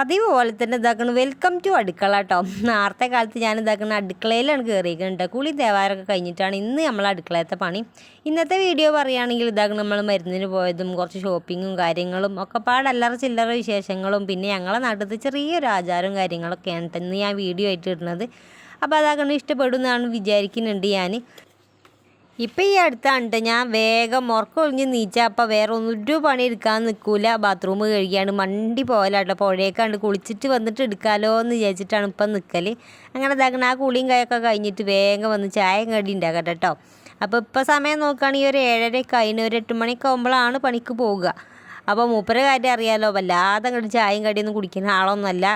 പതിവ് പോലെ തന്നെ ഇതാക്കണം. വെൽക്കം ടു അടുക്കള കേട്ടോ നേരത്തെ കാലത്ത് ഞാൻ ഇതാക്കുന്ന അടുക്കളയിലാണ് കയറിയിരിക്കുന്നത് കുളി തേവാരമൊക്കെ കഴിഞ്ഞിട്ടാണ് ഇന്ന് നമ്മൾ അടുക്കളയത്തെ പണി. ഇന്നത്തെ വീഡിയോ പറയുകയാണെങ്കിൽ ഇതാക്കണം നമ്മൾ മരുന്നിന് പോയതും കുറച്ച് ഷോപ്പിങ്ങും കാര്യങ്ങളും ഒക്കെ പാടല്ലറ ചില്ലറ വിശേഷങ്ങളും പിന്നെ ഞങ്ങളെ നാട്ടിലത്തെ ചെറിയൊരു ആചാരവും കാര്യങ്ങളൊക്കെയാണ് ഇന്ന് ഞാൻ വീഡിയോ ആയിട്ട് ഇടുന്നത്. അപ്പോൾ അതാക്കണം ഇഷ്ടപ്പെടുന്നതാണ് വിചാരിക്കുന്നുണ്ട് ഞാൻ ഇപ്പം ഈ അടുത്താണ്ട് ഞാൻ വേഗം ഉറക്കൊഴിഞ്ഞ് നീച്ചാൽ അപ്പം വേറെ ഒരു പണി എടുക്കാൻ നിൽക്കൂല ബാത്റൂം കഴുകിയാണ് മണ്ടി പോകലാട്ടോ പുഴയേക്കാണ്ട് കുളിച്ചിട്ട് വന്നിട്ട് എടുക്കാമല്ലോ എന്ന് വിചാരിച്ചിട്ടാണ് ഇപ്പം നിൽക്കൽ അങ്ങനെ ഇതാക്കണം ആ കുളിയും കയൊക്കെ കഴിഞ്ഞിട്ട് വേഗം വന്ന് ചായയും കടി ഉണ്ടാക്കാം കേട്ടോ അപ്പോൾ ഇപ്പോൾ സമയം നോക്കുകയാണെങ്കിൽ ഒരു ഏഴര കഴിഞ്ഞ് ഒരു എട്ട് മണിയൊക്കെ ആകുമ്പോഴാണ് പണിക്ക് പോവുക. അപ്പോൾ മൂപ്പര കാര്യം അറിയാമല്ലോ വല്ലാതെ അങ്ങോട്ട് ചായയും കടിയൊന്നും കുടിക്കുന്ന ആളൊന്നുമല്ല.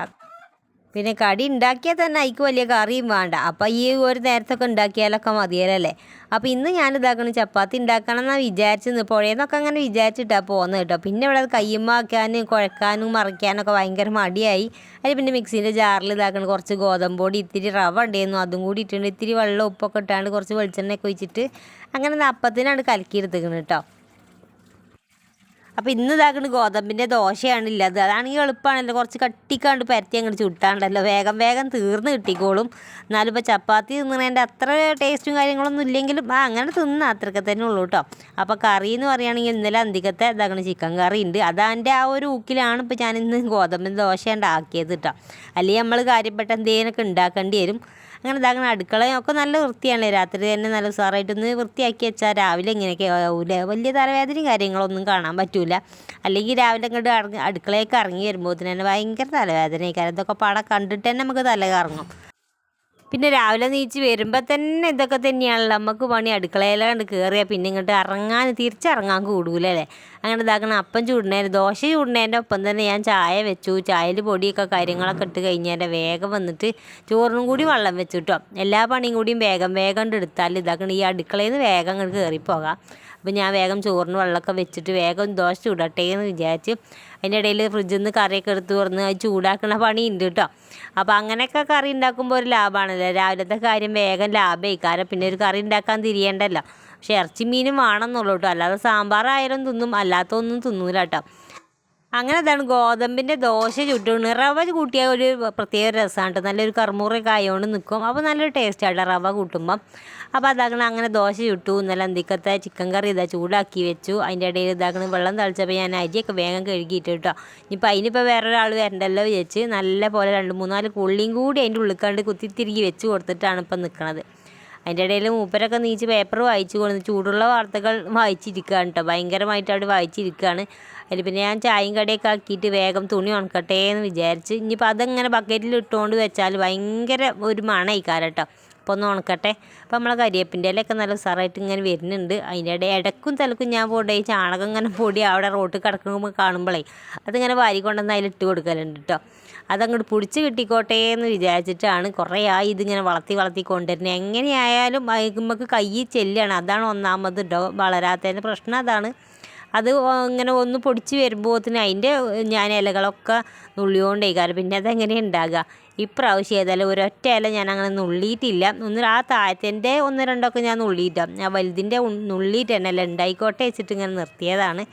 പിന്നെ കടി ഉണ്ടാക്കിയാൽ തന്നെ അതിക്ക് വലിയ കറിയും വേണ്ട. അപ്പം ഈ ഒരു നേരത്തൊക്കെ ഉണ്ടാക്കിയാലൊക്കെ മതിയല്ലേ? അപ്പോൾ ഇന്ന് ഞാൻ ഇതാക്കണം ചപ്പാത്തി ഉണ്ടാക്കണം എന്നാണ് വിചാരിച്ചത് പുഴയെന്നൊക്കെ അങ്ങനെ വിചാരിച്ചിട്ടാണ് പോകുന്നത് കേട്ടോ. പിന്നെ ഇവിടെ കയ്യുമ്മാക്കാനും കുഴക്കാനും മറിക്കാനൊക്കെ ഭയങ്കര മടിയായി. അതിൽ പിന്നെ മിക്സീന്റെ ജാറിൽ ഇതാക്കണം. കുറച്ച് ഗോതമ്പ് പൊടി ഇത്തിരി റവ ഉണ്ടായിരുന്നു അതും കൂടി ഇട്ടിട്ടുണ്ട് ഇത്തിരി വെള്ളം ഉപ്പൊക്കെ ഇട്ടാണ്ട് കുറച്ച് വെളിച്ചെണ്ണയൊക്കെ ഒഴിച്ചിട്ട് അങ്ങനെ അപ്പത്തിനാണ് കലക്കിയെടുത്തേക്കുന്നത് കേട്ടോ. അപ്പോൾ ഇന്ന് ഇതാക്കുന്നത് ഗോതമ്പിന്റെ ദോശയാണ് ഇല്ലത്. അതാണെങ്കിൽ എളുപ്പമാണല്ലോ കുറച്ച് കട്ടിക്കാണ്ട് പരത്തി അങ്ങോട്ട് ചുട്ടാണ്ടല്ലോ. വേഗം വേഗം തീർന്ന് കിട്ടിക്കോളും. എന്നാലും ഇപ്പോൾ ചപ്പാത്തി തിന്നണേന്റെ അത്ര ടേസ്റ്റും കാര്യങ്ങളൊന്നും ഇല്ലെങ്കിലും ആ അങ്ങനെ തിന്ന. അത്രയ്ക്ക് തന്നെ ഉള്ളൂ കേട്ടോ അപ്പോൾ കറി എന്ന് പറയുകയാണെങ്കിൽ ഇന്നലെ അന്തിക്കത്തെ ഇതാക്കണ ചിക്കൻ കറി ഉണ്ട് അതാന്റെ ആ ഒരു ഊക്കിലാണ് ഇപ്പോൾ ഞാൻ ഇന്ന് ഗോതമ്പിന്റെ ദോശ ഉണ്ടാക്കിയത് കേട്ടോ അല്ലെങ്കിൽ നമ്മൾ കാര്യപ്പെട്ട എന്തെങ്കിലുമൊക്കെ ഉണ്ടാക്കേണ്ടി വരും. അങ്ങനെ ഇതാക്കണം അടുക്കളയൊക്കെ നല്ല വൃത്തിയാണ് രാത്രി തന്നെ നല്ല ഉസാറായിട്ടൊന്ന് വൃത്തിയാക്കി വെച്ചാൽ രാവിലെ ഇങ്ങനെയൊക്കെ ആവൂല? വലിയ തലവേദനയും കാര്യങ്ങളൊന്നും കാണാൻ പറ്റൂല. അല്ലെങ്കിൽ രാവിലെ ഇങ്ങോട്ട് ഇറങ്ങി അടുക്കളയൊക്കെ ഇറങ്ങി വരുമ്പോൾ തന്നെ ഭയങ്കര തലവേദനയൊക്കെ ഇതൊക്കെ പാടെ കണ്ടിട്ട് തന്നെ നമുക്ക് തല കറങ്ങും. പിന്നെ രാവിലെ നീച്ച് വരുമ്പോൾ തന്നെ ഇതൊക്കെ തന്നെയാണല്ലോ. നമുക്ക് പണി അടുക്കളയിലാണ്ട് കയറിയാൽ പിന്നെ ഇങ്ങോട്ട് ഇറങ്ങാൻ തിരിച്ചിറങ്ങാൻ കൂടൂലല്ലേ? അങ്ങനെ ഇതാക്കണം. അപ്പം ചൂടണേന് ദോശ ചൂടണേന്റെ ഒപ്പം തന്നെ ഞാൻ ചായ വെച്ചു. ചായയിൽ പൊടിയൊക്കെ കാര്യങ്ങളൊക്കെ ഇട്ട് കഴിഞ്ഞാൽ വേഗം വന്നിട്ട് ചോറിനും കൂടി വെള്ളം വെച്ചു കേട്ടോ എല്ലാ പണിയും കൂടിയും വേഗം വേഗം എടുത്താൽ ഇതാക്കണം ഈ അടുക്കളയിൽ നിന്ന് വേഗം അങ്ങോട്ട് കയറിപ്പോകാം. അപ്പോൾ ഞാൻ വേഗം ചോറിന് വെള്ളമൊക്കെ വെച്ചിട്ട് വേഗം ദോശ ചൂടട്ടെ എന്ന് വിചാരിച്ച്. അതിന്റെ ഇടയിൽ ഫ്രിഡ്ജിൽ നിന്ന് കറിയൊക്കെ എടുത്ത് തുറന്ന് അത് ചൂടാക്കണ പണിയുണ്ട് കേട്ടോ അപ്പോൾ അങ്ങനെയൊക്കെ കറി ഉണ്ടാക്കുമ്പോൾ ഒരു ലാഭമാണല്ലോ. രാവിലത്തെ കാര്യം വേഗം ലാഭമായി കാരണം പിന്നെ ഒരു കറി ഉണ്ടാക്കാൻ തിരിയണ്ടല്ലോ. പക്ഷേ ഇറച്ചി മീനും വേണമെന്നുള്ളൂ കേട്ടോ അല്ലാതെ സാമ്പാറായാലും തിന്നും അല്ലാത്തൊന്നും തിന്നൂല കേട്ടോ അങ്ങനെ അതാണ് ഗോതമ്പിന്റെ ദോശ ചുട്ടുകൊണ്ട് റവ കൂട്ടിയാൽ ഒരു പ്രത്യേക രസമാണ് കേട്ടോ നല്ലൊരു കർമ്മൂറൊക്കെ ആയതുകൊണ്ട് നിൽക്കും അപ്പോൾ നല്ലൊരു ടേസ്റ്റാണ് റവ കൂട്ടുമ്പം. അപ്പോൾ അതാക്കണം അങ്ങനെ ദോശ ചുട്ടു. ഇന്നലെ അന്തിക്കത്തെ ചിക്കൻ കറി ഇതാ ചൂടാക്കി വെച്ചു. അതിന്റെ ഇടയിൽ ഇതാക്കണം വെള്ളം തളിച്ചപ്പോൾ ഞാൻ അരിയൊക്കെ വേഗം കഴുകിയിട്ട് കേട്ടോ ഇനിയിപ്പോൾ അതിനിപ്പോൾ വേറൊരാൾ വരണ്ടല്ലോ വിചാരിച്ച് നല്ല പോലെ രണ്ട് മൂന്നാൽ കുള്ളിയും കൂടി അതിന്റെ ഉള്ളിക്കാണ്ട് കുത്തിത്തിരികി വെച്ച് കൊടുത്തിട്ടാണ് ഇപ്പം നിൽക്കണത് അതിന്റെ ഇടയിൽ മൂപ്പരൊക്കെ നീച്ച് പേപ്പർ വായിച്ചു കൊടുത്ത് ചൂടുള്ള വാർത്തകൾ വായിച്ചിരിക്കുകയാണ് കേട്ടോ ഭയങ്കരമായിട്ട് അവിടെ വായിച്ചിരിക്കുകയാണ്. അതിൽ പിന്നെ ഞാൻ ചായയും കടയൊക്കെ ആക്കിയിട്ട് വേഗം തുണി ഉണക്കട്ടെ എന്ന് വിചാരിച്ച് ഇനിയിപ്പോൾ അതങ്ങനെ ബക്കറ്റിൽ ഇട്ടുകൊണ്ട് വെച്ചാൽ ഭയങ്കര ഒരു മണയിക്കാരം കേട്ടോ അപ്പോൾ ഒന്ന് ഉണക്കട്ടെ. അപ്പോൾ നമ്മളെ കരിയേപ്പിന്റെ ഇലയൊക്കെ നല്ല ഉസാറായിട്ട് ഇങ്ങനെ വരുന്നുണ്ട്. അതിന്റെ ഇടയിൽ ഇടക്കും തലക്കും ഞാൻ പോട്ടെ. ചാണകം ഇങ്ങനെ പൊടി അവിടെ റോട്ടിൽ കിടക്കുമ്പോൾ കാണുമ്പോഴേ അതിങ്ങനെ വാരിക്കൊണ്ടുവന്ന് അതിലിട്ട് കൊടുക്കലുണ്ട് കേട്ടോ അതങ്ങോട്ട് പിടിച്ച് കിട്ടിക്കോട്ടെ എന്ന് വിചാരിച്ചിട്ടാണ് കുറേ ആയി ഇതിങ്ങനെ വളർത്തി വളർത്തി കൊണ്ടുവരുന്നത് എങ്ങനെയായാലും നമുക്ക് കയ്യിൽ ചെല്ലുകയാണ് അതാണ് ഒന്നാമത് ഡോ വളരാത്തതിന്റെ പ്രശ്നം. അതാണ് അത് ഇങ്ങനെ ഒന്ന് പൊടിച്ച് വരുമ്പോഴത്തിന് അതിന്റെ ഞാൻ ഇലകളൊക്കെ നുള്ളിയോണ്ടേ കാരണം പിന്നെ അതെങ്ങനെ ഉണ്ടാകുക ഇപ്രാവശ്യം ഏതായാലും ഒരൊറ്റ ഇല ഞാൻ അങ്ങനെ നുള്ളിയിട്ടില്ല ഒന്ന് ആ താഴത്തിന്റെ ഒന്ന് രണ്ടൊക്കെ ഞാൻ നുള്ളിയിട്ടാണ് ഞാൻ വലുതിന്റെ നുള്ളിയിട്ട് തന്നെ അല്ല ഉണ്ടായിക്കോട്ടെ വെച്ചിട്ട് ഇങ്ങനെ നിർത്തിയതാണ്.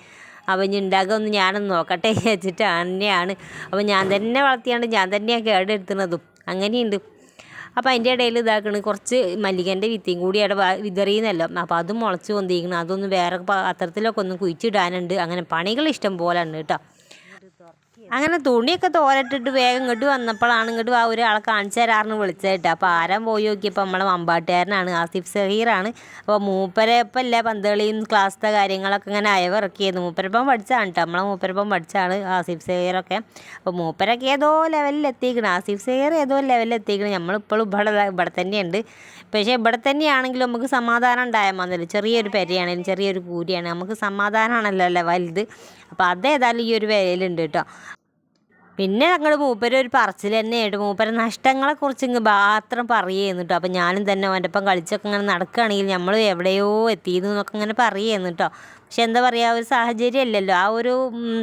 അപ്പോൾ ഇനി ഉണ്ടാക്കുമെന്ന് ഞാനൊന്ന് നോക്കട്ടെ വെച്ചിട്ട് തന്നെയാണ് അപ്പോൾ ഞാൻ തന്നെ വളർത്തിയാണ്ട് ഞാൻ തന്നെയാണ് കേടെടുത്തുന്നതും അങ്ങനെയുണ്ട്. അപ്പോൾ അതിന്റെ ഇടയിൽ ഇതാക്കണ് കുറച്ച് മല്ലികന്റെ വിത്തിയും കൂടി അവിടെ വിതറിയുന്നല്ലോ. അപ്പോൾ അതും മുളച്ച് പൊന്തിക്കണം അതൊന്ന് വേറെ പാത്രത്തിലൊക്കെ ഒന്ന് കുഴിച്ചിടാനുണ്ട്. അങ്ങനെ പണികൾ ഇഷ്ടം പോലെ ഉണ്ട് കേട്ടോ. അങ്ങനെ തുണിയൊക്കെ തോരട്ടിട്ട് വേഗം ഇങ്ങോട്ട് വന്നപ്പോഴാണ് ഇങ്ങോട്ട് ആ ഒരാളെ കാണിച്ചു തരാറിന് അപ്പോൾ ആരാൻ പോയി നോക്കിയപ്പോൾ നമ്മളെ മമ്പാട്ടുകാരനാണ് ആസിഫ് സഹീറാണ്. അപ്പോൾ മൂപ്പരപ്പം ഇല്ല പന്തളിയും ക്ലാസ്സിലെ കാര്യങ്ങളൊക്കെ ഇങ്ങനെ അയവിറക്കിയത് മൂപ്പരപ്പം പഠിച്ചാണ് കേട്ടോ. നമ്മളെ മൂപ്പരപ്പം പഠിച്ചാണ് ആസിഫ് സഹീറൊക്കെ. അപ്പോൾ മൂപ്പരൊക്കെ ഏതോ ലെവലിൽ എത്തിക്കണം ആസിഫ് സഹീർ ഏതോ ലെവലിൽ എത്തിക്കണം നമ്മളിപ്പോഴും ഇവിടെ ഇവിടെ തന്നെയുണ്ട്. പക്ഷേ ഇവിടെ തന്നെയാണെങ്കിലും നമുക്ക് സമാധാനം ഉണ്ടായാൽ മതി. ചെറിയൊരു പെരയാണെങ്കിലും ചെറിയൊരു കൂരിയാണ് നമുക്ക് സമാധാനമാണല്ലോ അല്ലേ വലുത്. അപ്പോൾ അതേതായാലും ഈ ഒരു വിലയിലുണ്ട് കേട്ടോ. പിന്നെ ഞങ്ങൾ മൂപ്പര് ഒരു പറച്ചിൽ തന്നെയായിട്ട് നഷ്ടങ്ങളെ നഷ്ടങ്ങളെക്കുറിച്ച് ഇങ്ങ് മാത്രം പറയുകയെന്ന് കേട്ടോ അപ്പോൾ ഞാനും തന്നെ അവന്റെ ഒപ്പം കളിച്ചൊക്കെ ഇങ്ങനെ നടക്കുകയാണെങ്കിൽ നമ്മൾ എവിടെയോ എത്തിയെന്ന് എന്നൊക്കെ ഇങ്ങനെ പറയുകയെന്ന് കേട്ടോ പക്ഷെ എന്താ പറയുക ഒരു സാഹചര്യം അല്ലല്ലോ. ആ ഒരു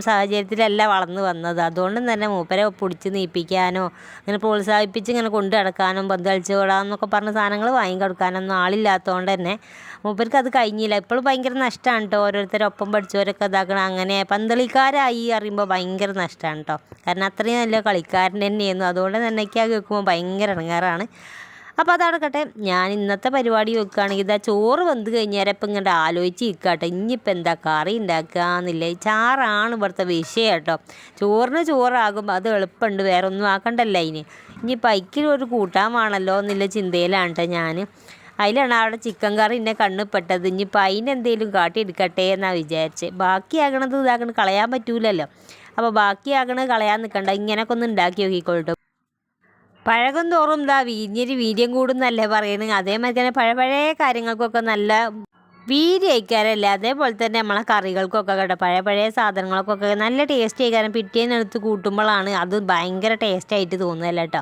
സാഹചര്യത്തിലല്ല വളർന്നു വന്നത്. അതുകൊണ്ട് തന്നെ മൂപ്പരെ പിടിച്ച് നീപ്പിക്കാനോ അങ്ങനെ പ്രോത്സാഹിപ്പിച്ച് ഇങ്ങനെ കൊണ്ടു നടക്കാനും പന്ത് കളിച്ച് വിടാമെന്നൊക്കെ പറഞ്ഞ സാധനങ്ങൾ വാങ്ങിക്കൊടുക്കാനൊന്നും ആളില്ലാത്തതുകൊണ്ട് തന്നെ മൂപ്പർക്ക് അത് കഴിഞ്ഞില്ല. ഇപ്പോഴും ഭയങ്കര നഷ്ടമാണ് കേട്ടോ ഓരോരുത്തരൊപ്പം പഠിച്ചവരൊക്കെ ഇതാക്കണം അങ്ങനെ. പന്തളിക്കാരായി അറിയുമ്പോൾ ഭയങ്കര നഷ്ടമാണ് കേട്ടോ കാരണം അത്രയും നല്ല കളിക്കാരൻ തന്നെയായിരുന്നു. അതുകൊണ്ട് തന്നെ എനിക്ക് അത് കേൾക്കുമ്പോൾ ഭയങ്കര ഇറങ്ങാറാണ് അപ്പോൾ അതടക്കട്ടെ ഞാൻ ഇന്നത്തെ പരിപാടി വെക്കുകയാണെങ്കിൽ ഇതാ ചോറ് വന്ന് കഴിഞ്ഞാൽ ഇപ്പം ഇങ്ങോട്ട് ആലോചിച്ച് ഇരിക്കാട്ടോ ഇനിയിപ്പോൾ എന്താ കറി ഉണ്ടാക്കുക എന്നില്ല? ചാറാണ് ഇവിടുത്തെ വിഷയം കേട്ടോ ചോറിന് ചോറാകുമ്പോൾ അത് എളുപ്പമുണ്ട്. വേറെ ഒന്നും ആക്കണ്ടല്ല അതിന്? ഇനിയിപ്പോൾ അയക്കിൽ കൂട്ടാൻ വേണമല്ലോ എന്നുള്ള ചിന്തയിലാണ് കേട്ടോ ഞാൻ അതിലാണ് അവിടെ ചിക്കൻ കറി എന്നെ കണ്ണിപ്പെട്ടത് ഇനിയിപ്പോൾ അതിനെന്തെങ്കിലും കാട്ടിയെടുക്കട്ടെ എന്നാണ് വിചാരിച്ചത് ബാക്കിയാകണത് ഇതാക്കണത് കളയാൻ പറ്റൂലല്ലോ. അപ്പോൾ ബാക്കിയാകണത് കളയാൻ നിൽക്കണ്ട ഇങ്ങനെയൊക്കെ ഒന്ന് ഉണ്ടാക്കി നോക്കിക്കോളൂ പഴകം തോറും ഇതാ വീഞ്ഞൊരു വീര്യം കൂടുന്നല്ലേ പറയുന്നത് അതേമാതിരി തന്നെ പഴയ പഴയ കാര്യങ്ങൾക്കൊക്കെ നല്ല വീര്യം അയക്കാറല്ലേ അതേപോലെ തന്നെ നമ്മളെ കറികൾക്കൊക്കെ കേട്ടോ. പഴയ പഴയ സാധനങ്ങൾക്കൊക്കെ നല്ല ടേസ്റ്റ് ആയിക്കാരം. പിറ്റേന്ന് എടുത്ത് കൂട്ടുമ്പോഴാണ് അത് ഭയങ്കര ടേസ്റ്റ് ആയിട്ട് തോന്നുന്നല്ലോ കേട്ടോ.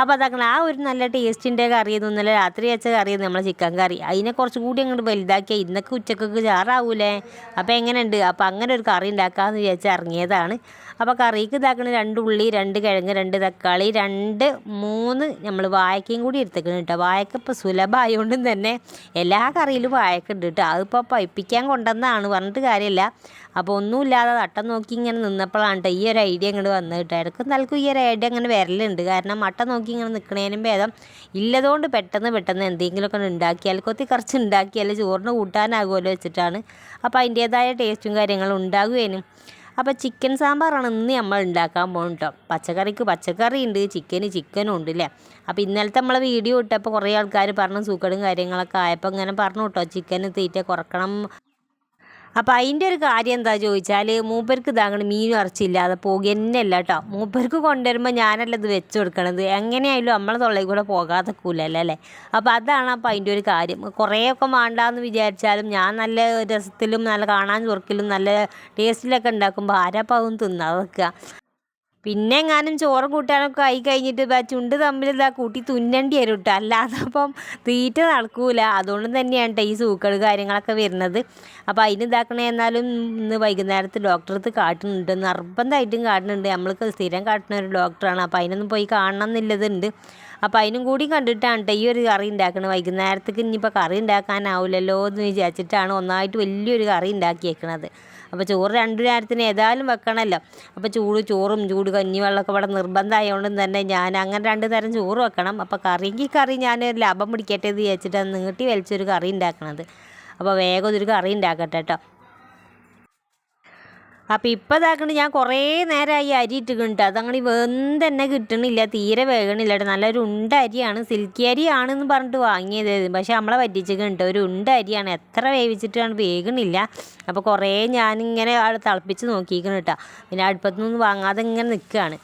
അപ്പോൾ അതാക്കണം ആ ഒരു നല്ല ടേസ്റ്റിന്റെ കറി ഇന്നലെ രാത്രി വെച്ച കറി നമ്മളെ ചിക്കൻ കറി. അതിനെ കുറച്ച് കൂടി അങ്ങോട്ട് വലുതാക്കിയാൽ ഇന്നൊക്കെ ഉച്ചക്കൊക്കെ ചാറാവൂലേ അപ്പോൾ എങ്ങനെയുണ്ട്? അപ്പോൾ അങ്ങനെ ഒരു കറി ഉണ്ടാക്കാമെന്ന് വിചാരിച്ച് ഇറങ്ങിയതാണ്. അപ്പോൾ കറിക്ക് ഇതാക്കണ രണ്ട് ഉള്ളി രണ്ട് കിഴങ്ങ് രണ്ട് തക്കാളി രണ്ട് മൂന്ന് നമ്മൾ വായക്കയും കൂടി എടുത്തേക്കണം കേട്ടോ. വായക്ക ഇപ്പോൾ സുലഭമായതുകൊണ്ടും തന്നെ എല്ലാ കറിയിലും വായക്ക ഉണ്ട് കേട്ടോ. അതിപ്പോൾ പൈപ്പിക്കാൻ കൊണ്ടെന്നാണ് പറഞ്ഞിട്ട് കാര്യമില്ല. അപ്പോൾ ഒന്നുമില്ലാതെ തട്ടം നോക്കി ഇങ്ങനെ നിന്നപ്പോഴാണ് കേട്ടോ ഈ ഒരു ഐഡിയ ഇങ്ങോട്ട് വന്നത് കേട്ടോ. ഇടയ്ക്ക് നൽകും ഈ ഒരു ഐഡിയ അങ്ങനെ വരലുണ്ട്. കാരണം അട്ട നോക്കി ഇങ്ങനെ നിൽക്കണേനും ഭേദം ഇല്ലതുകൊണ്ട് പെട്ടെന്ന് പെട്ടെന്ന് എന്തെങ്കിലുമൊക്കെ ഉണ്ടാക്കിയാൽ കൊത്തി കുറച്ച് ഉണ്ടാക്കിയാൽ ചോറിന് കൂട്ടാനാകുമല്ലോ വെച്ചിട്ടാണ്. അപ്പോൾ അതിന്റേതായ ടേസ്റ്റും കാര്യങ്ങളും ഉണ്ടാകുകയും അപ്പോൾ ചിക്കൻ സാമ്പാറാണ് ഇന്ന് നമ്മൾ ഉണ്ടാക്കാൻ പോകുന്നത് കേട്ടോ. പച്ചക്കറിക്ക് പച്ചക്കറി ഉണ്ട് ചിക്കന് ചിക്കനും ഉണ്ട് അല്ലേ അപ്പോൾ ഇന്നലത്തെ നമ്മളെ വീഡിയോ ഇട്ടപ്പോൾ കുറേ ആൾക്കാർ പറഞ്ഞു സൂക്കടും കാര്യങ്ങളൊക്കെ ആയപ്പോൾ ഇങ്ങനെ പറഞ്ഞു കേട്ടോ ചിക്കന് തീറ്റ കുറക്കണം അപ്പോൾ അതിന്റെ ഒരു കാര്യം എന്താ ചോദിച്ചാൽ മൂപ്പർക്ക് ഇതാകണം മീൻ ഇറച്ചില്ലാതെ പോകുക തന്നെ അല്ല കേട്ടോ മൂപ്പർക്ക് കൊണ്ടുവരുമ്പോൾ ഞാനല്ല ഇത് വെച്ച് കൊടുക്കണത്? എങ്ങനെയായാലും നമ്മളെ തൊള്ളയിൽ കൂടെ പോകാതെ കൂലല്ലോ അല്ലേ? അപ്പോൾ അതാണ് അപ്പോൾ അതിന്റെ ഒരു കാര്യം. കുറേയൊക്കെ വേണ്ടാന്ന് വിചാരിച്ചാലും ഞാൻ നല്ല രസത്തിലും നല്ല കാണാൻ ചൊറുക്കിലും നല്ല ടേസ്റ്റിലൊക്കെ ഉണ്ടാക്കുമ്പോൾ ആരാപ്പം അതൊന്നും തിന്നാതെ വെക്കുക പിന്നെ എങ്ങാനും ചോറ് കൂട്ടാനൊക്കെ ആയി കഴിഞ്ഞിട്ട് ഇതാ ചുണ്ട് തമ്മിൽ ഇതാ കൂട്ടി തുന്നണ്ടി വരും കേട്ടോ അല്ലാതെ അപ്പം തീറ്റ നടക്കൂല. അതുകൊണ്ട് തന്നെയാണ് കേട്ടോ ഈ സൂക്കൾ കാര്യങ്ങളൊക്കെ വരുന്നത്. അപ്പോൾ അതിന് ഇതാക്കണേ എന്നാലും ഇന്ന് വൈകുന്നേരത്ത് ഡോക്ടറെ അടുത്ത് കാട്ടുന്നുണ്ട്. നിർബന്ധമായിട്ടും കാട്ടുന്നുണ്ട്. നമ്മൾക്ക് സ്ഥിരം കാട്ടുന്ന ഒരു ഡോക്ടറാണ്. അപ്പോൾ അതിനൊന്നും പോയി കാണണം എന്നുള്ളതുണ്ട് അപ്പോൾ അതിനും കൂടി കണ്ടിട്ടാണ് കേട്ടോ ഈ ഒരു കറി ഉണ്ടാക്കുന്നത് വൈകുന്നേരത്തേക്ക് ഇനിയിപ്പോൾ കറി ഉണ്ടാക്കാനാവില്ലല്ലോ എന്ന് വിചാരിച്ചിട്ടാണ് ഒന്നായിട്ട് വലിയൊരു കറി ഉണ്ടാക്കിയേക്കണത്. അപ്പോൾ ചോറ് രണ്ടു നേരത്തിന് ഏതായാലും വെക്കണമല്ലോ അപ്പോൾ ചൂട് ചോറും ചൂട് കഞ്ഞിവെള്ളമൊക്കെ ഇവിടെ നിർബന്ധമായതുകൊണ്ട് തന്നെ ഞാൻ അങ്ങനെ രണ്ട് നേരം ചോറ് വെക്കണം. അപ്പോൾ കറിയെങ്കിൽ കറി ഞാൻ ലാഭം പിടിക്കട്ടെ എന്ന് വിചാരിച്ചിട്ടാണ് നീട്ടി വലിച്ചൊരു കറി ഉണ്ടാക്കണത്. അപ്പോൾ വേഗം ഒരു കറി ഉണ്ടാക്കട്ടെ കേട്ടോ അപ്പോൾ ഇപ്പോൾ ഇതാക്കണ്ട് ഞാൻ കുറേ നേരമായി അരി ഇട്ടിട്ടുണ്ട് അതങ്ങനെ വെന്ത് തന്നെ കിട്ടണില്ല തീരെ വേഗണില്ല നല്ലൊരു ഉണ്ട അരിയാണ് സിൽക്കി അരിയാണെന്ന് പറഞ്ഞിട്ട് വാങ്ങിയത്. പക്ഷേ നമ്മളെ പറ്റിച്ചിട്ടുണ്ട് ഒരു ഉണ്ട അരിയാണ്. എത്ര വേവിച്ചിട്ടാണ് വേഗണില്ല അപ്പോൾ കുറേ ഞാനിങ്ങനെ അവിടെ തിളപ്പിച്ച് നോക്കിയിരിക്കണം കേട്ടോ പിന്നെ അടുപ്പത്തുനിന്ന് വാങ്ങാതെ ഇങ്ങനെ നിൽക്കുകയാണ്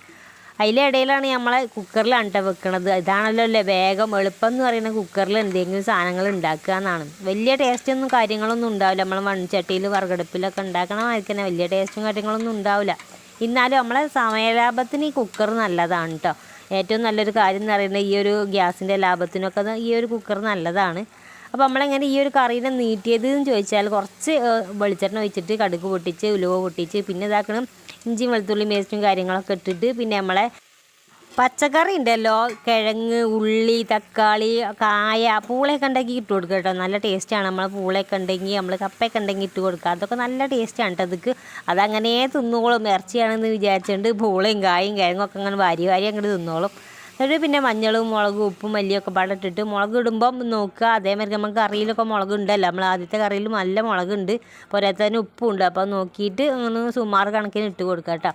അതിലിടയിലാണ് നമ്മളെ കുക്കറിലാണ് കേട്ടോ വെക്കണത്. ഇതാണല്ലോ അല്ലേ വേഗം എളുപ്പം എന്ന് പറയുന്ന കുക്കറിൽ എന്തെങ്കിലും സാധനങ്ങൾ ഉണ്ടാക്കുക എന്നാണ്. വലിയ ടേസ്റ്റൊന്നും കാര്യങ്ങളൊന്നും ഉണ്ടാവില്ല. നമ്മൾ മൺചട്ടിയിൽ വറുകടുപ്പിലൊക്കെ ഉണ്ടാക്കണ മാതിരി തന്നെ വലിയ ടേസ്റ്റും കാര്യങ്ങളൊന്നും ഉണ്ടാവില്ല. എന്നാലും നമ്മളെ സമയലാഭത്തിന് ഈ കുക്കർ നല്ലതാണ് കേട്ടോ ഏറ്റവും നല്ലൊരു കാര്യം എന്ന് പറയുന്നത് ഈ ഒരു ഗ്യാസിന്റെ ലാഭത്തിനൊക്കെ ഈ ഒരു കുക്കർ നല്ലതാണ്. അപ്പോൾ നമ്മളെങ്ങനെ ഈ ഒരു കറീനെ നീട്ടിയത് എന്ന് ചോദിച്ചാൽ കുറച്ച് വെളിച്ചെണ്ണ ഒഴിച്ചിട്ട് കടുക് പൊട്ടിച്ച് ഉലുവ പൊട്ടിച്ച് പിന്നെ ഇതാക്കണം ഇഞ്ചിയും വെളുത്തുള്ളി പേസ്റ്റും കാര്യങ്ങളൊക്കെ ഇട്ടിട്ട് പിന്നെ നമ്മളെ പച്ചക്കറി ഉണ്ടല്ലോ. കിഴങ്ങ് ഉള്ളി തക്കാളി കായ പൂളയൊക്കെ ഉണ്ടെങ്കിൽ ഇട്ട് കൊടുക്കുക കേട്ടോ. നല്ല ടേസ്റ്റാണ് നമ്മൾ പൂളയൊക്കെ ഉണ്ടെങ്കിൽ നമ്മൾ കപ്പയൊക്കെ ഉണ്ടെങ്കിൽ ഇട്ട് കൊടുക്കുക അതൊക്കെ നല്ല ടേസ്റ്റാണ് കേട്ടോ അതൊക്കെ. അതങ്ങനെ തിന്നോളും. ഇറച്ചിയാണെന്ന് വിചാരിച്ചുകൊണ്ട് പൂളയും കായും കിഴങ്ങൊക്കെ അങ്ങനെ വാരി വാരി അങ്ങോട്ട് തിന്നോളും. എന്നിട്ട് പിന്നെ മഞ്ഞളും മുളകും ഉപ്പും മല്ലിയൊക്കെ പാടെ ഇട്ടിട്ട് മുളക് ഇടുമ്പം നോക്കുക. അതേമാതിരി നമുക്ക് കറിയിലൊക്കെ മുളക് ഉണ്ടല്ലോ. നമ്മൾ ആദ്യത്തെ കറിയിൽ നല്ല മുളകുണ്ട്. ഉപ്പും ഉണ്ട് അപ്പോൾ നോക്കിയിട്ട് അങ്ങനെ സുമാർ കണക്കിന് ഇട്ട് കൊടുക്കുക കേട്ടോ.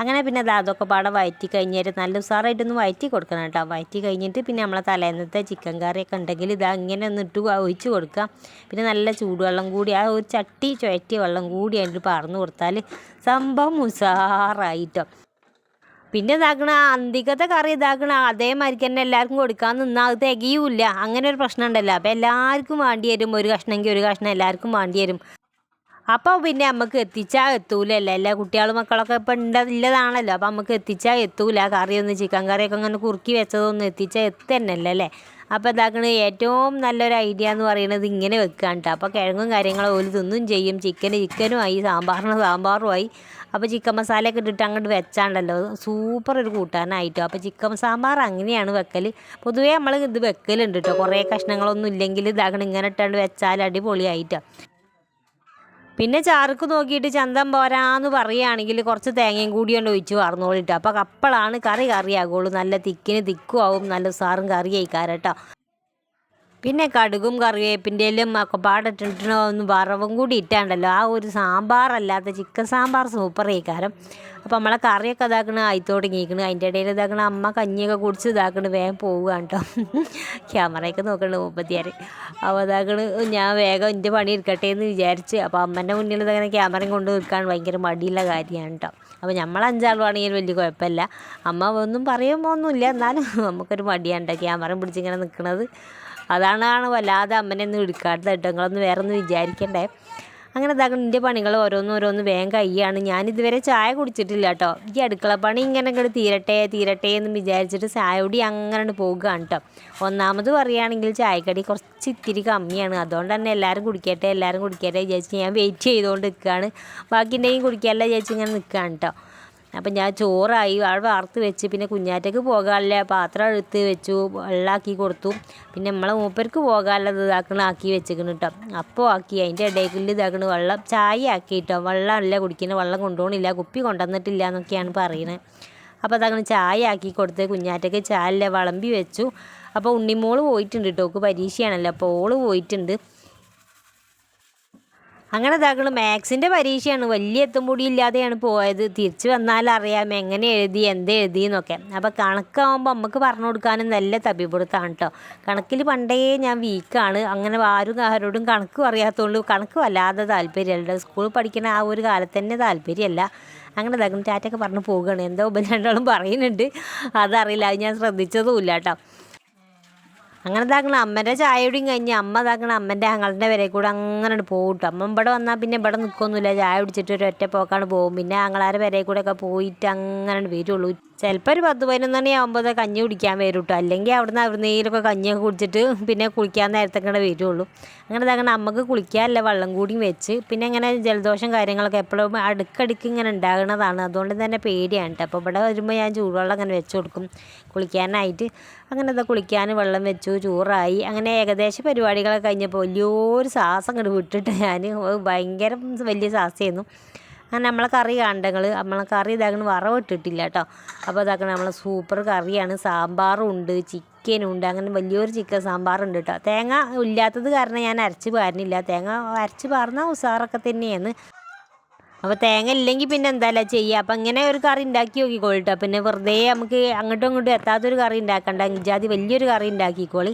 അങ്ങനെ പിന്നെ അത് അതൊക്കെ പാടെ വയറ്റി കഴിഞ്ഞിട്ട് നല്ല ഉസാറായിട്ടൊന്ന് വയറ്റി കൊടുക്കണം കേട്ടോ. വയറ്റി കഴിഞ്ഞിട്ട് പിന്നെ നമ്മളെ തലേന്നത്തെ ചിക്കൻ കറിയൊക്കെ ഉണ്ടെങ്കിൽ ഇത് അങ്ങനെ ഒന്ന് ഇട്ട് ഒഴിച്ച് കൊടുക്കുക. പിന്നെ നല്ല ചൂടുവെള്ളം കൂടി ആ ഒരു ചട്ടി ചുഴറ്റിയ വെള്ളം കൂടി അതിന്റെ പറന്ന് കൊടുത്താൽ സംഭവം ഉസാറായിട്ടോ പിന്നെ ഇതാക്കണ അന്തികത്തെ കറി ഇതാക്കണ അതേമാതിരിക്ക് തന്നെ എല്ലാവർക്കും കൊടുക്കാൻ നിന്നാൽ അത് തികയൂല അങ്ങനെ ഒരു പ്രശ്നം ഉണ്ടല്ലോ. അപ്പോൾ എല്ലാവർക്കും വേണ്ടി വരും. ഒരു കഷ്ണമെങ്കിൽ ഒരു കഷ്ണം എല്ലാവർക്കും വേണ്ടി വരും. അപ്പോൾ പിന്നെ നമുക്ക് എത്തിച്ചാൽ എത്തൂലല്ല. എല്ലാ കുട്ടികളും മക്കളൊക്കെ ഇപ്പം ഉണ്ടതില്ലതാണല്ലോ അപ്പോൾ നമുക്ക് എത്തിച്ചാൽ എത്തൂല. കറിയൊന്നും ചിക്കൻ കറിയൊക്കെ അങ്ങനെ കുറുക്കി വെച്ചതൊന്നും എത്തിച്ചാൽ എത്തന്നല്ലേ അല്ലേ അപ്പോൾ ഇതാക്കണ ഏറ്റവും നല്ലൊരു ഐഡിയ എന്ന് പറയുന്നത് ഇങ്ങനെ വെക്കുകയാണ് കേട്ടോ അപ്പോൾ കിഴങ്ങും കാര്യങ്ങളും ഒരു തിന്നും ചെയ്യും. ചിക്കന് ചിക്കനും ആയി സാമ്പാറിന് സാമ്പാറും ആയി. അപ്പോൾ ചിക്കൻ മസാലയൊക്കെ ഇട്ടിട്ട് അങ്ങോട്ട് വെച്ചാണ്ടല്ലോ. സൂപ്പർ ഒരു കൂട്ടാനായിട്ടോ. അപ്പോൾ ചിക്കൻ സാമ്പാർ അങ്ങനെയാണ് വെക്കൽ പൊതുവേ നമ്മൾ ഇത് വെക്കലുണ്ട് കേട്ടോ കുറേ കഷ്ണങ്ങളൊന്നും ഇല്ലെങ്കിൽ ഇതാകണം ഇങ്ങനെ ഇട്ടാണ്ട് വെച്ചാൽ അടിപൊളിയായിട്ടോ. പിന്നെ ചാർക്ക് നോക്കിയിട്ട് ചന്തം പോരാന്ന് പറയുകയാണെങ്കിൽ കുറച്ച് തേങ്ങയും കൂടി കൊണ്ട് ഒഴിച്ച് വാർന്നോളിട്ടോ. അപ്പോൾ അപ്പോഴാണ് കറി കറിയാകുള്ളൂ. നല്ല തിക്കിന് തിക്കും ആവും നല്ല സാറും കറി കഴിക്കാരട്ടോ പിന്നെ കടുകും കറിവേപ്പിന്റെ എല്ലാം ഒക്കെ പാടിട്ടിട്ടുണ്ടോ ഒന്ന് വറവും കൂടി ഇട്ടാണ്ടല്ലോ. ആ ഒരു സാമ്പാറല്ലാത്ത ചിക്കൻ സാമ്പാർ സൂപ്പർ കഴിക്കാരം അപ്പോൾ നമ്മളെ കറിയൊക്കെ ഇതാക്കണ ആയി തുടങ്ങിയിരിക്കണ്. അതിന്റെ ഇടയിൽ ഇതാക്കണ അമ്മ കഞ്ഞിയൊക്കെ കുടിച്ച് ഇതാക്കണ് വേഗം പോവുകയാണ് കേട്ടോ ക്യാമറയൊക്കെ നോക്കണ്ട് മുപ്പത്തിയാറ് അപ്പോൾ ഇതാക്കണ് ഞാൻ വേഗം എന്റെ പണി എടുക്കട്ടെ എന്ന് വിചാരിച്ച് അപ്പോൾ അമ്മന്റെ മുന്നിൽ ഇതങ്ങനെ ക്യാമറയും കൊണ്ട് നിൽക്കാൻ ഭയങ്കര മടിയുള്ള കാര്യമാണ് കേട്ടോ അപ്പോൾ നമ്മൾ അഞ്ചാളുവാണെങ്കിൽ വലിയ കുഴപ്പമില്ല. അമ്മ ഒന്നും പറയുമ്പോൾ ഒന്നുമില്ല. എന്നാലും നമുക്കൊരു മടിയാണ് കേട്ടോ ക്യാമറ പിടിച്ചിങ്ങനെ നിൽക്കുന്നത് അതാണ് വല്ലാതെ അമ്മനെ ഒന്നും എടുക്കാത്തത് വേറെ ഒന്നും വിചാരിക്കണ്ടേ. അങ്ങനെ ഇതാക്കണം എന്റെ പണികൾ ഓരോന്ന് ഓരോന്ന് വേഗം കയ്യാണ്. ഞാൻ ഇതുവരെ ചായ കുടിച്ചിട്ടില്ല കേട്ടോ ഈ അടുക്കള പണി ഇങ്ങനെ ഇങ്ങോട്ട് തീരട്ടെ തീരട്ടെ എന്ന് വിചാരിച്ചിട്ട് ചായ കുടി അങ്ങനെ പോകുകയാണ് കേട്ടോ ഒന്നാമത് പറയുകയാണെങ്കിൽ ചായക്കടി കുറച്ച് ഇത്തിരി കമ്മിയാണ്. അതുകൊണ്ട് തന്നെ എല്ലാവരും കുടിക്കട്ടെ എല്ലാവരും കുടിക്കട്ടെ വിചാരിച്ച് ഞാൻ വെയിറ്റ് ചെയ്തുകൊണ്ട് നിൽക്കുകയാണ് ബാക്കി ഉണ്ടെങ്കിൽ കുടിക്കാമല്ല വിചാരിച്ച് ഇങ്ങനെ നിൽക്കുകയാണ് കേട്ടോ അപ്പം ഞാൻ ചോറായി ആൾ വാർത്ത് വെച്ച് പിന്നെ കുഞ്ഞാറ്റയ്ക്ക് പോകാനുള്ള പാത്രം എടുത്ത് വെച്ചു വെള്ളമാക്കി കൊടുത്തു. പിന്നെ നമ്മളെ മൂപ്പർക്ക് പോകാനുള്ളത് ഇതാക്കണ ആക്കി വെച്ചിരിക്കുന്നു കേട്ടോ അപ്പോൾ ആക്കി അതിന്റെ ഇടയിൽ ഇതാക്കണ വെള്ളം ചായ ആക്കി കേട്ടോ വെള്ളമല്ല കുടിക്കുന്നത് വെള്ളം കൊണ്ടുപോകണില്ല കുപ്പി കൊണ്ടുവന്നിട്ടില്ല എന്നൊക്കെയാണ് പറയുന്നത് അപ്പോൾ അതങ്ങനെ ചായ ആക്കി കൊടുത്ത് കുഞ്ഞാറ്റയ്ക്ക് ചായ വിളമ്പി വെച്ചു. അപ്പോൾ ഉണ്ണിമോൾ പോയിട്ടുണ്ട് കേട്ടോ ഓക്ക് പരീക്ഷയാണല്ലോ അപ്പോൾ ഓൾ പോയിട്ടുണ്ട്. അങ്ങനെ താങ്കൾ മാത്സിന്റെ പരീക്ഷയാണ്. വലിയ എത്തുംപൊടി ഇല്ലാതെയാണ് പോയത്. തിരിച്ച് വന്നാൽ അറിയാം എങ്ങനെ എഴുതി എന്ത് എഴുതി എന്നൊക്കെ. അപ്പോൾ കണക്കാവുമ്പോൾ നമുക്ക് പറഞ്ഞു കൊടുക്കാനും നല്ല തപ്പിപ്പിടുത്താണ് കേട്ടോ കണക്കിൽ പണ്ടേ ഞാൻ വീക്കാണ് അങ്ങനെ ആരും ആരോടും കണക്കും അറിയാത്തതുകൊണ്ട് കണക്ക് വല്ലാതെ താല്പര്യമല്ല സ്കൂളിൽ പഠിക്കുന്ന ആ ഒരു കാലത്ത് തന്നെ താല്പര്യമല്ല അങ്ങനെ ഇതാക്കണം ടാറ്റൊക്കെ പറഞ്ഞു പോവുകയാണ് എന്തോ ഉപരണ്ടാളും പറയുന്നുണ്ട്. അതറിയില്ല. അത് ഞാൻ ശ്രദ്ധിച്ചതുമില്ല കേട്ടോ അങ്ങനെ ഇതാക്കണം അമ്മന്റെ ചായയുടെയും കഴിഞ്ഞ് അമ്മ താങ്കൾ അമ്മന്റെ ആങ്ങളുടെ വരെ കൂടെ അങ്ങനെ പോകട്ടോ അമ്മ ഇവിടെ വന്നാൽ പിന്നെ ഇവിടെ നിൽക്കൊന്നുമില്ല ചായ കുടിച്ചിട്ട് ഒരു ഒറ്റ പോക്കാണ് പോകും പിന്നെ ആങ്ങളാരെ വരെ കൂടെ ഒക്കെ പോയിട്ട് അങ്ങനെ വരുള്ളൂ. ചിലപ്പോൾ ഒരു പത്ത് പതിനൊന്ന് മണിയാകുമ്പോൾ കഞ്ഞി കുടിക്കാൻ വരും കേട്ടോ അല്ലെങ്കിൽ അവിടുന്ന് അവിടുന്നേലൊക്കെ കഞ്ഞിയൊക്കെ കുടിച്ചിട്ട് പിന്നെ കുളിക്കാൻ നേരത്തൊക്കെ വരുള്ളൂ. അങ്ങനെ താങ്കൾ നമുക്ക് കുളിക്കാനല്ല വെള്ളം കൂടിയും വെച്ച് പിന്നെ ഇങ്ങനെ ജലദോഷം കാര്യങ്ങളൊക്കെ എപ്പോഴും അടുക്കടുക്ക് ഇങ്ങനെ ഉണ്ടാകുന്നതാണ് അതുകൊണ്ട് തന്നെ പേടിയാണ് കേട്ടോ അപ്പോൾ ഇവിടെ വരുമ്പോൾ ഞാൻ ചൂടുവെള്ളം അങ്ങനെ വെച്ച് കൊടുക്കും കുളിക്കാനായിട്ട്. അങ്ങനെ എന്താ കുളിക്കാൻ വെള്ളം വെച്ചു ചൂറായി അങ്ങനെ ഏകദേശം പരിപാടികളൊക്കെ കഴിഞ്ഞപ്പോൾ വലിയൊരു സാഹസം അങ്ങോട്ട് വിട്ടിട്ട് ഞാൻ ഭയങ്കര വലിയ സാഹസമായിരുന്നു അങ്ങനെ നമ്മളെ കറി കണ്ടങ്ങൾ നമ്മളെ കറി ഇതാക്കണ വറവിട്ടിട്ടില്ല കേട്ടോ അപ്പോൾ ഇതാക്കണ നമ്മളെ സൂപ്പർ കറിയാണ്. സാമ്പാറും ഉണ്ട് ചിക്കനും ഉണ്ട് അങ്ങനെ വലിയൊരു ചിക്കൻ സാമ്പാറുണ്ട് കേട്ടോ തേങ്ങ ഇല്ലാത്തത് കാരണം ഞാൻ അരച്ച് പാരുന്നില്ല. തേങ്ങ അരച്ച് പാർന്നാൽ ഉസാറൊക്കെ തന്നെയാണ്. അപ്പോൾ തേങ്ങ ഇല്ലെങ്കിൽ പിന്നെ എന്തായാലും ചെയ്യുക അപ്പം ഇങ്ങനെ ഒരു കറി ഉണ്ടാക്കി നോക്കിക്കോളിട്ടോ പിന്നെ വെറുതെ നമുക്ക് അങ്ങോട്ടും ഇങ്ങോട്ടും എത്താത്തൊരു കറി ഉണ്ടാക്കണ്ട. ജാതി വലിയൊരു കറി ഉണ്ടാക്കിക്കോളി.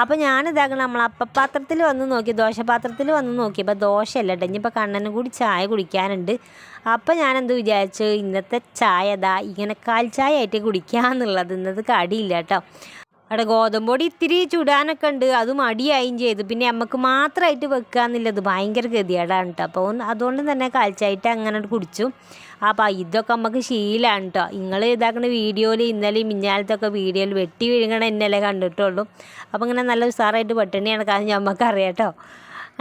അപ്പോൾ ഞാൻ ഞാനിതാക്കണം നമ്മൾ അപ്പപ്പാത്രത്തിൽ വന്ന് നോക്കി ദോശപാത്രത്തിൽ വന്ന് നോക്കിയപ്പോൾ ദോശയല്ല കേട്ടോ ഇനിയിപ്പോൾ കണ്ണനും കൂടി ചായ കുടിക്കാനുണ്ട്. അപ്പോൾ ഞാനെന്ത് വിചാരിച്ചു ഇന്നത്തെ ചായ ഇതാ ഇങ്ങനെ കാൽ ചായ ആയിട്ട് കുടിക്കുക എന്നുള്ളത് ഇന്നത് കടിയില്ല കേട്ടോ അവിടെ ഗോതമ്പ് പൊടി ഇത്തിരി ചുടാനൊക്കെ ഉണ്ട്. അത് മടിയായും ചെയ്തു. പിന്നെ നമുക്ക് മാത്രമായിട്ട് വെക്കുക എന്നുള്ളത് ഭയങ്കര ഗതികേടാണ് കേട്ടോ. അപ്പോൾ അതുകൊണ്ട് തന്നെ കാഴ്ചയായിട്ട് അങ്ങനെ കുടിച്ചു. അപ്പോൾ ഇതൊക്കെ നമുക്ക് ശീലമാണ് കേട്ടോ. നിങ്ങൾ ഇതാക്കുന്ന വീഡിയോയിൽ ഇന്നലെയും മിഞ്ഞാലത്തൊക്കെ വീഡിയോയിൽ വെട്ടി വിഴുങ്ങണ എന്നല്ലേ കണ്ടിട്ടുള്ളൂ. അപ്പോൾ ഇങ്ങനെ നല്ല ഉസാറായിട്ട് പട്ടിണിയാണ് കാരണം നമുക്കറിയാം കേട്ടോ.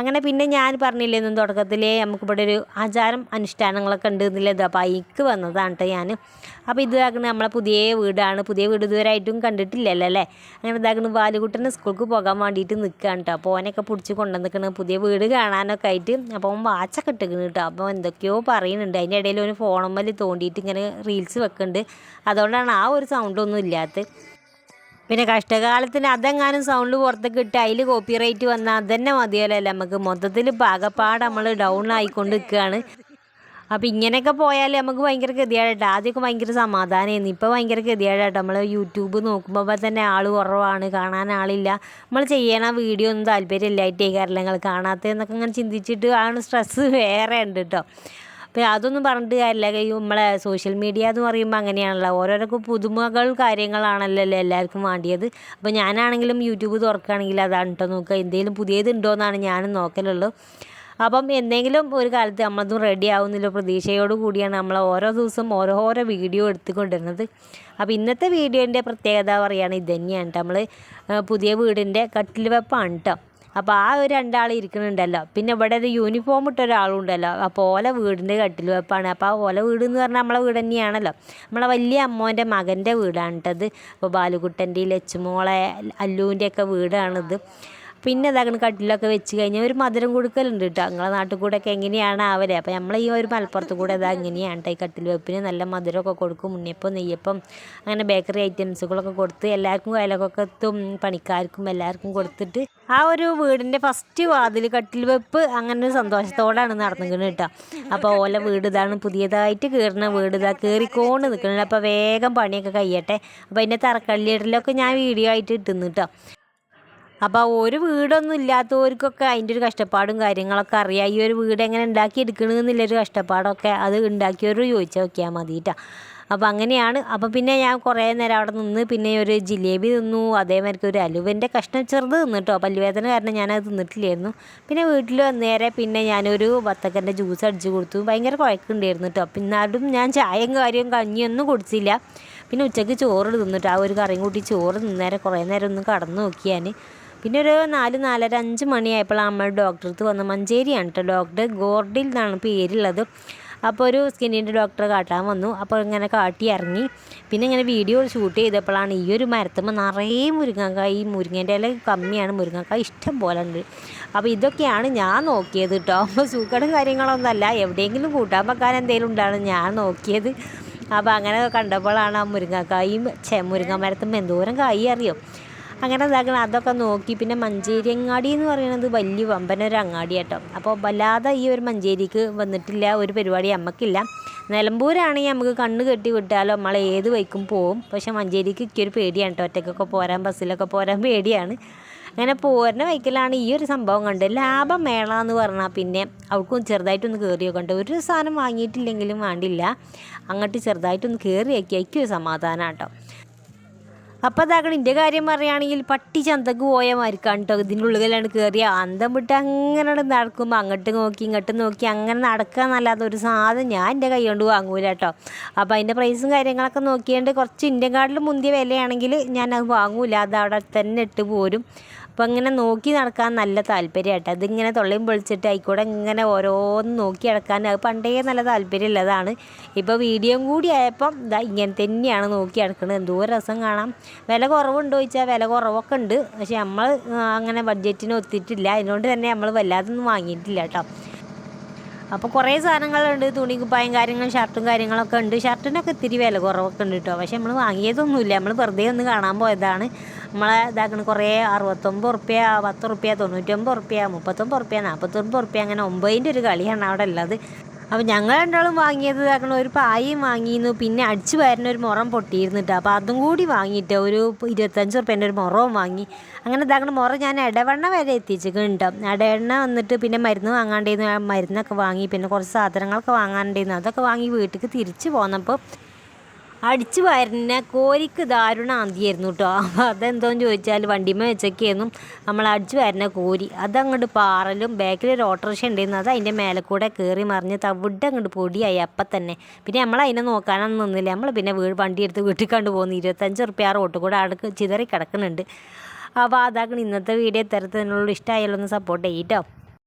അങ്ങനെ പിന്നെ ഞാൻ പറഞ്ഞില്ലേ ഒന്നും തുടക്കത്തിലേ നമുക്കിവിടെ ഒരു ആചാരം അനുഷ്ഠാനങ്ങളൊക്കെ ഉണ്ട് എന്നുള്ളത് അപ്പോൾ വന്നതാണ് കേട്ടോ ഞാൻ അപ്പോൾ ഇതാക്കുന്നത് ഇതാക്കുന്ന നമ്മളെ പുതിയ വീടാണ്. പുതിയ വീട് ഇതുവരെയായിട്ടും കണ്ടിട്ടില്ലല്ലോ അല്ലേ? അങ്ങനെ ഇതാക്കുന്ന ബാലുകുട്ടന് സ്കൂൾക്ക് പോകാൻ വേണ്ടിയിട്ട് നിൽക്കുകയാണ് കേട്ടോ അപ്പോൾ ഓനൊക്കെ പിടിച്ച് കൊണ്ടുവന്നിക്കണം പുതിയ വീട് കാണാനൊക്കെ ആയിട്ട്. അപ്പോൾ അവൻ വാച്ചൊക്കെ ഇട്ടിരിക്കുന്നു കേട്ടോ അപ്പോൾ എന്തൊക്കെയോ പറയുന്നുണ്ട്. അതിന്റെ ഇടയിൽ ഒരു ഫോണുമ്മൽ തോണ്ടിയിട്ട് ഇങ്ങനെ റീൽസ് വെക്കുന്നുണ്ട് അതുകൊണ്ടാണ് ആ ഒരു സൗണ്ടൊന്നും ഇല്ലാത്തത്. പിന്നെ കഷ്ടകാലത്തിന് അതെങ്ങാനും സൗണ്ട് പുറത്തേക്ക് ഇട്ട് അതിൽ കോപ്പി റേറ്റ് വന്നാൽ അതന്നെ മതിയല്ലോ നമുക്ക് മൊത്തത്തിൽ പാകപ്പാട് നമ്മൾ ഡൗൺ ആയിക്കൊണ്ട് നിൽക്കുകയാണ് അപ്പം ഇങ്ങനെയൊക്കെ പോയാൽ നമുക്ക് ഭയങ്കര ഗതിയായിട്ട് ആദ്യമൊക്കെ ഭയങ്കര സമാധാനമായിരുന്നു ഇപ്പോൾ ഭയങ്കര ഗതിയായിട്ട് നമ്മൾ യൂട്യൂബ് നോക്കുമ്പോൾ തന്നെ ആൾ കുറവാണ്. കാണാൻ ആളില്ല. നമ്മൾ ചെയ്യണ വീഡിയോ ഒന്നും താല്പര്യമില്ലായിട്ടേ കാരണം നിങ്ങൾ കാണാത്തതെന്നൊക്കെ അങ്ങനെ ചിന്തിച്ചിട്ട് ആണ് സ്ട്രെസ്സ് വേറെ ഉണ്ട് കേട്ടോ അപ്പോൾ അതൊന്നും പറഞ്ഞിട്ട് കാര്യമില്ല. നമ്മളെ സോഷ്യൽ മീഡിയ എന്ന് പറയുമ്പോൾ അങ്ങനെയാണല്ലോ. ഓരോരോ പുതുമകൾ കാര്യങ്ങളാണല്ലോ എല്ലാവർക്കും വേണ്ടിയത്. അപ്പോൾ ഞാനാണെങ്കിലും യൂട്യൂബ് തുറക്കുകയാണെങ്കിൽ അതാണ് കേട്ടോ നോക്കുക. എന്തെങ്കിലും പുതിയതുണ്ടോ എന്നാണ് ഞാനും നോക്കലുള്ളൂ. അപ്പം എന്തെങ്കിലും ഒരു കാലത്ത് നമ്മളതും റെഡി ആവുന്നില്ല പ്രതീക്ഷയോട് കൂടിയാണ് നമ്മൾ ഓരോ ദിവസം ഓരോ വീഡിയോ എടുത്തുകൊണ്ടിരുന്നത്. അപ്പോൾ ഇന്നത്തെ വീഡിയോന്റെ പ്രത്യേകത പറയുകയാണ് ഇത് തന്നെയാണ് നമ്മൾ പുതിയ വീടിന്റെ കട്ടിൽ വെപ്പാണ് കേട്ടോ അപ്പോൾ ആ ഒരു രണ്ടാൾ ഇരിക്കുന്നുണ്ടല്ലോ പിന്നെ ഇവിടെ ഒരു യൂണിഫോം ഇട്ട ഒരാളുണ്ടല്ലോ അപ്പോൾ ഓല വീടിന്റെ കട്ടിൽ വെപ്പാണ്. അപ്പോൾ ആ ഓല വീട് എന്ന് പറഞ്ഞാൽ നമ്മളെ വീട് തന്നെയാണല്ലോ. നമ്മളെ വലിയ അമ്മോന്റെ മകന്റെ വീടാണ് കേട്ടത് അപ്പോൾ ബാലുകുട്ടന്റെ ലച്ചുമോളെ അല്ലുവിന്റെയൊക്കെ വീടാണിത്. പിന്നെ അതങ്ങനെ കട്ടിലൊക്കെ വെച്ച് കഴിഞ്ഞാൽ ഒരു മധുരം കൊടുക്കലുണ്ട് കേട്ടോ നിങ്ങളെ നാട്ടിൽ കൂടെ ഒക്കെ എങ്ങനെയാണ് ആവൽ അപ്പോൾ നമ്മൾ ഈ ഒരു മലപ്പുറത്ത് കൂടെ ഇതാ ഇങ്ങനെയാണ് ഈ കട്ടിൽ വെപ്പിന്. നല്ല മധുരമൊക്കെ കൊടുക്കും ഉണ്ണിയപ്പം നെയ്യപ്പം അങ്ങനെ ബേക്കറി ഐറ്റംസുകളൊക്കെ കൊടുത്ത് എല്ലാവർക്കും അയലൊക്കെ എത്തും പണിക്കാർക്കും എല്ലാവർക്കും കൊടുത്തിട്ട് ആ ഒരു വീടിന്റെ ഫസ്റ്റ് വാതിൽ കട്ടിൽ വെപ്പ് അങ്ങനെ ഒരു സന്തോഷത്തോടാണ് നടന്നിരിക്കുന്നത് കേട്ടോ അപ്പോൾ ഓല വീട് ഇതാണ് പുതിയതായിട്ട് കയറുന്ന വീട് ഇതാ കയറിക്കോണ്ട് നിൽക്കുന്നുണ്ട് അപ്പോൾ വേഗം പണിയൊക്കെ കഴിയട്ടെ. അപ്പോൾ അതിന്റെ തറക്കല്ലിടലൊക്കെ ഞാൻ വീഡിയോ ആയിട്ട് ഇട്ടുന്നു കേട്ടോ അപ്പോൾ ഒരു വീടൊന്നും ഇല്ലാത്തവർക്കൊക്കെ അതിന്റെ ഒരു കഷ്ടപ്പാടും കാര്യങ്ങളൊക്കെ അറിയാം. ഈ ഒരു വീട് എങ്ങനെ എടുക്കണമെന്നുള്ളൊരു കഷ്ടപ്പാടൊക്കെ അത് ഉണ്ടാക്കിയവർ ചോദിച്ചാൽ നോക്കിയാൽ മതി കേട്ടോ അപ്പോൾ അങ്ങനെയാണ്. അപ്പോൾ പിന്നെ ഞാൻ കുറേ നേരം അവിടെ നിന്ന് പിന്നെ ഒരു ജിലേബി തിന്നു. അതേമാതിരിക്ക് ഒരു അലുവന്റെ കഷ്ണം ചെറുത് തിന്നിട്ടോ പല്ലുവേദന കാരണം ഞാനത് തിന്നിട്ടില്ലായിരുന്നു. പിന്നെ വീട്ടിൽ നേരെ പിന്നെ ഞാനൊരു വത്തക്കന്റെ ജ്യൂസ് അടിച്ച് കൊടുത്തു. ഭയങ്കര കുഴക്കുണ്ടായിരുന്നു കേട്ടോ പിന്നാലും ഞാൻ ചായയും കാര്യവും കഞ്ഞിയൊന്നും കുടിച്ചില്ല. പിന്നെ ഉച്ചയ്ക്ക് ചോറ് തിന്നിട്ട് ആ ഒരു കറിയും കൂട്ടി ചോറ് തിന്നേരം കുറേ നേരം ഒന്ന് കടന്നു നോക്കിയാൽ പിന്നെ ഒരു നാല് നാലര അഞ്ച് മണിയായപ്പോഴാണ് അമ്മ അടുത്ത് വന്ന മഞ്ചേരിയാണ് കേട്ടോ ഡോക്ടർ. ഗോർഡിൽ എന്നാണ് പേരുള്ളത്. അപ്പോൾ ഒരു സ്കിന്നിന്റെ ഡോക്ടറെ കാട്ടാൻ വന്നു. അപ്പോൾ ഇങ്ങനെ കാട്ടി ഇറങ്ങി. പിന്നെ ഇങ്ങനെ വീഡിയോ ഷൂട്ട് ചെയ്തപ്പോഴാണ് ഈ ഒരു മരത്തുമ്പോൾ നിറയെ മുരിങ്ങക്കായ് ഈ മുരിങ്ങേന്റെ ഇല കമ്മിയാണ്. മുരിങ്ങക്കായ ഇഷ്ടം പോലെ ഉണ്ട്. അപ്പോൾ ഇതൊക്കെയാണ് ഞാൻ നോക്കിയത് കേട്ടോ അപ്പോൾ സൂക്കടും കാര്യങ്ങളൊന്നുമല്ല. എവിടെയെങ്കിലും കൂട്ടാൻ വെക്കാൻ എന്തെങ്കിലും ഉണ്ടാണ് ഞാൻ നോക്കിയത്. അപ്പോൾ അങ്ങനെ കണ്ടപ്പോഴാണ് ആ മുരിങ്ങക്കായും ചെ മുരിങ്ങ മരത്തുമ്പോൾ എന്തോരം കായി അറിയോ? അങ്ങനെ ഇതാക്കണം അതൊക്കെ നോക്കി. പിന്നെ മഞ്ചേരി അങ്ങാടി എന്ന് പറയുന്നത് വലിയ വമ്പനൊരു അങ്ങാടി കേട്ടോ അപ്പോൾ വല്ലാതെ ഈ ഒരു മഞ്ചേരിക്ക് വന്നിട്ടില്ല ഒരു പരിപാടി നമുക്കില്ല നിലമ്പൂരാണെങ്കിൽ നമുക്ക് കണ്ണ് കെട്ടി വിട്ടാലോ നമ്മൾ ഏത് വൈക്കും പോവും. പക്ഷേ മഞ്ചേരിക്ക് ഒരു പേടിയാണ് കേട്ടോ ഒറ്റയ്ക്കൊക്കെ പോരാൻ ബസ്സിലൊക്കെ പോരാൻ പേടിയാണ്. അങ്ങനെ പോരുന്ന വൈക്കലാണ് ഈ ഒരു സംഭവം കണ്ട്. ലാഭം മേള എന്ന് പറഞ്ഞാൽ പിന്നെ അവർക്കും ചെറുതായിട്ടൊന്ന് കയറിയൊക്കെ ഒരു സാധനം വാങ്ങിയിട്ടില്ലെങ്കിലും വേണ്ടില്ല. അങ്ങോട്ട് ചെറുതായിട്ടൊന്ന് കയറി വയ്ക്കുക സമാധാനം കേട്ടോ അപ്പോൾ അതാകണം എന്റെ കാര്യം പറയുകയാണെങ്കിൽ പട്ടി ചന്തക്ക് പോയ മാതിരിക്കാണ് കേട്ടോ ഉള്ളിലാണ് കയറിയ അന്തം വിട്ട് അങ്ങനെ നടക്കുമ്പോൾ അങ്ങോട്ട് നോക്കി ഇങ്ങോട്ട് നോക്കി അങ്ങനെ നടക്കുക എന്നല്ലാതെ ഒരു സാധനം ഞാൻ എന്റെ കൈ കൊണ്ട് വാങ്ങൂല കേട്ടോ അപ്പോൾ അതിന്റെ പ്രൈസും കാര്യങ്ങളൊക്കെ നോക്കിയാണ്ട് കുറച്ച് ഇന്ത്യൻ കാർഡിൽ മുന്തിയ വിലയാണെങ്കിൽ ഞാൻ അത് വാങ്ങൂല. അത് അവിടെ തന്നെ ഇട്ട് പോരും. അപ്പോൾ ഇങ്ങനെ നോക്കി നടക്കാൻ നല്ല താല്പര്യമായിട്ട് അതിങ്ങനെ തൊള്ളയും പൊളിച്ചിട്ട് ആയിക്കൂടെ ഇങ്ങനെ ഓരോന്ന് നോക്കി നടക്കാൻ അത് പണ്ടേ നല്ല താല്പര്യമുള്ളതാണ് ഇപ്പോൾ വീഡിയോയും കൂടി ആയപ്പം ഇതാ ഇങ്ങനെ തന്നെയാണ് നോക്കി നടക്കുന്നത് എന്തോ രസം കാണാം. വില കുറവുണ്ടോ ചോദിച്ചാൽ വില കുറവൊക്കെ ഉണ്ട്. പക്ഷേ നമ്മൾ അങ്ങനെ ബഡ്ജറ്റിന് ഒത്തിട്ടില്ല. അതിനോണ്ട് തന്നെ നമ്മൾ വല്ലാതൊന്നും വാങ്ങിയിട്ടില്ല കേട്ടോ അപ്പോൾ കുറേ സാധനങ്ങളുണ്ട്. തുണി കുപ്പായും കാര്യങ്ങളും ഷർട്ടും കാര്യങ്ങളൊക്കെ ഉണ്ട്. ഷർട്ടിനൊക്കെ ഇത്തിരി വില കുറവൊക്കെ ഉണ്ട് കേട്ടോ പക്ഷെ നമ്മൾ വാങ്ങിയതൊന്നുമില്ല. നമ്മൾ വെറുതെ ഒന്ന് കാണാൻ പോയതാണ്. നമ്മളെ ഇതാക്കണ കുറേ അറുപത്തൊമ്പത് റുപ്യ പത്ത് റുപ്യ തൊണ്ണൂറ്റൊമ്പത് റുപ്യ മുപ്പത്തൊമ്പത് റുപ്യ നാൽപ്പത്തൊമ്പത് റുപ്യ അങ്ങനെ ഒമ്പതിന്റെ ഒരു കളിയാണ് അവിടെ ഉള്ളത്. അപ്പോൾ ഞങ്ങൾ രണ്ടാളും വാങ്ങിയത് കാരണം ഒരു പായയും വാങ്ങിയിരുന്നു. പിന്നെ അടിച്ചു വരുന്ന ഒരു മുറം പൊട്ടിയിരുന്നിട്ട്. അപ്പോൾ അതും കൂടി വാങ്ങിയിട്ട് ഒരു ഇരുപത്തഞ്ച് റുപ്യേന്റെ ഒരു മുറവും വാങ്ങി. അങ്ങനെ ഇതാക്കണ മുറം ഞാൻ ഇടവണ്ണ വരെ എത്തിച്ചിട്ടുണ്ട് ഇടവണ്ണ വന്നിട്ട് പിന്നെ മരുന്ന് വാങ്ങാണ്ടായിരുന്നു മരുന്നൊക്കെ വാങ്ങി. പിന്നെ കുറച്ച് സാധനങ്ങളൊക്കെ വാങ്ങാണ്ടായിരുന്നു അതൊക്കെ വാങ്ങി വീട്ടിലേക്ക് തിരിച്ചു പോന്നപ്പോൾ അടിച്ചു വരുന്ന കോരിക്ക് ദാരുണ ആന്തിയായിരുന്നു കേട്ടോ അപ്പോൾ അതെന്തോന്ന് ചോദിച്ചാൽ വണ്ടിമേ വെച്ചൊക്കെയായിരുന്നു. നമ്മൾ അടിച്ചു വരുന്ന കോരി. അതങ്ങോട്ട് പാറലും ബാക്കിൽ ഒരു ഓട്ടോറിക്ഷ ഉണ്ടായിരുന്നു അത് അതിന്റെ മേലെ കൂടെ കയറി മറിഞ്ഞ് തവിട്ട് അങ്ങോട്ട് പൊടിയായി അപ്പം തന്നെ. പിന്നെ നമ്മൾ അതിനെ നോക്കാനൊന്നും നിന്നില്ല. നമ്മൾ പിന്നെ വീട് വണ്ടി എടുത്ത് വീട്ടിൽ കണ്ടു പോകുന്നു ഇരുപത്തഞ്ച് റുപ്യ ആ റോട്ട് കൂടെ അടുക്ക് ചിതറി കിടക്കുന്നുണ്ട് അപ്പോൾ അതാക്കണം ഇന്നത്തെ വീഡിയോ തരത്തിനുള്ള ഇഷ്ടമായാലൊന്ന് സപ്പോർട്ട് ചെയ്യട്ടോ